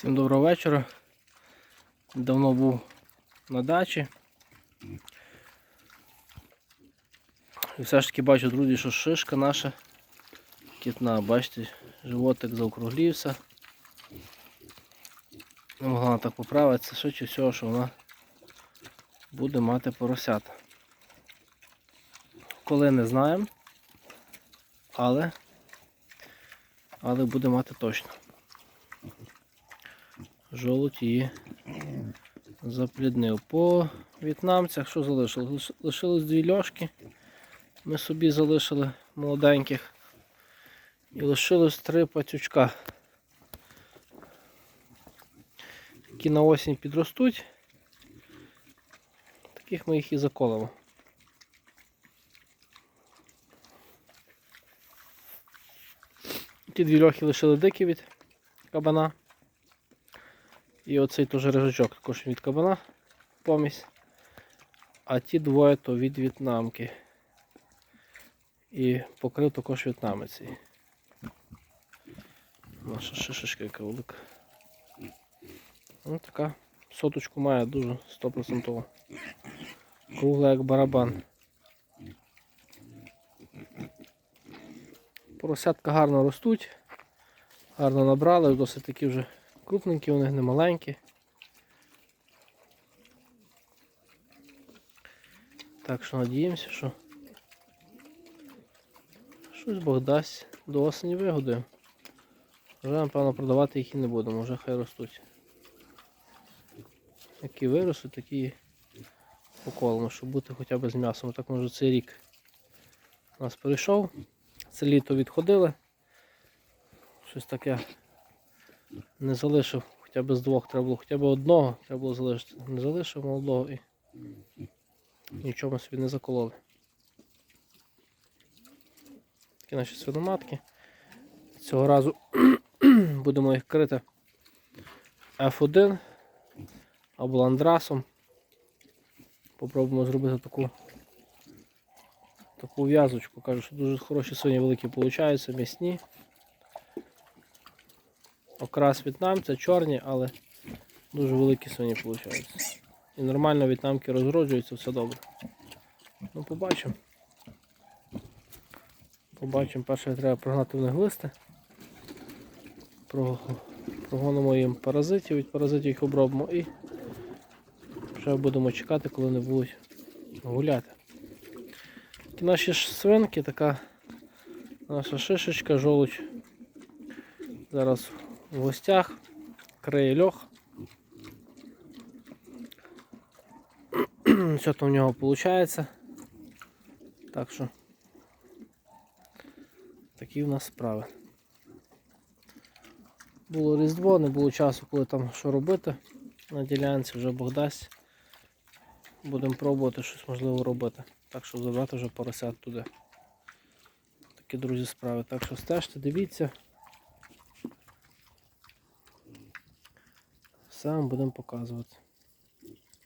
Всім доброго вечора. Давно був на дачі. І все ж таки бачу, друзі, що шишка наша кітна, бачите, животик заокруглівся. Не могла вона так поправитися, швидше всього, що вона буде мати поросята. Коли не знаємо, але, але буде мати точно. Жолудь її запліднив. По в'єтнамцях що залишилось? Лиш- Лишилось дві льошки. Ми собі залишили молоденьких. І лишилось три пацючка. Які на осінь підростуть. Таких ми їх і заколимо. Ті дві льохи лишили дикі від кабана. І оцей теж рижачок також від кабана помість. А ті двоє то від в'єтнамки. І покрив також в'єтнамець. Наша шишечка яка велика. Ну така соточку має дуже 100%. Кругла як барабан. Поросятка гарно ростуть, гарно набрали, досить такі вже крупненькі, у них не маленькі. Так що надіємося, що щось Бог дасть до осені вигодуємо. Вже, напевно, продавати їх і не будемо, вже хай ростуть. Які виростуть, такі поколимо, щоб бути хоча б з м'ясом. Так може цей рік у нас перейшов. Це літо відходили. Щось таке не залишив хоча б з двох, треба було хоча б одного, треба було залишити. Не залишив молодого і нічого собі не закололи. Такі наші свиноматки. Цього разу будемо їх крити F1 або ландрасом. Попробуємо зробити таку таку в'язочку. Кажу, що дуже хороші свині великі получаються, м'ясні. Окрас в'єтнамця, чорні, але дуже великі свині виходять. І нормально в'єтнамки розроджуються, все добре. Ну, побачимо. Побачимо, перше треба прогнати в них листи. Прогонимо їм паразитів, від паразитів їх обробимо і вже будемо чекати, коли вони будуть гуляти. Такі наші свинки, така наша шишечка, жолудь. Зараз в гостях, криє льох. Що там в нього виходить. Так що такі в нас справи. Було Різдво, не було часу, коли там що робити на ділянці, вже Бог дасть. Будемо пробувати щось можливо робити. Так що забрати вже поросят туди. Такі друзі справи. Так що стежте, дивіться. Все вам будемо показувати.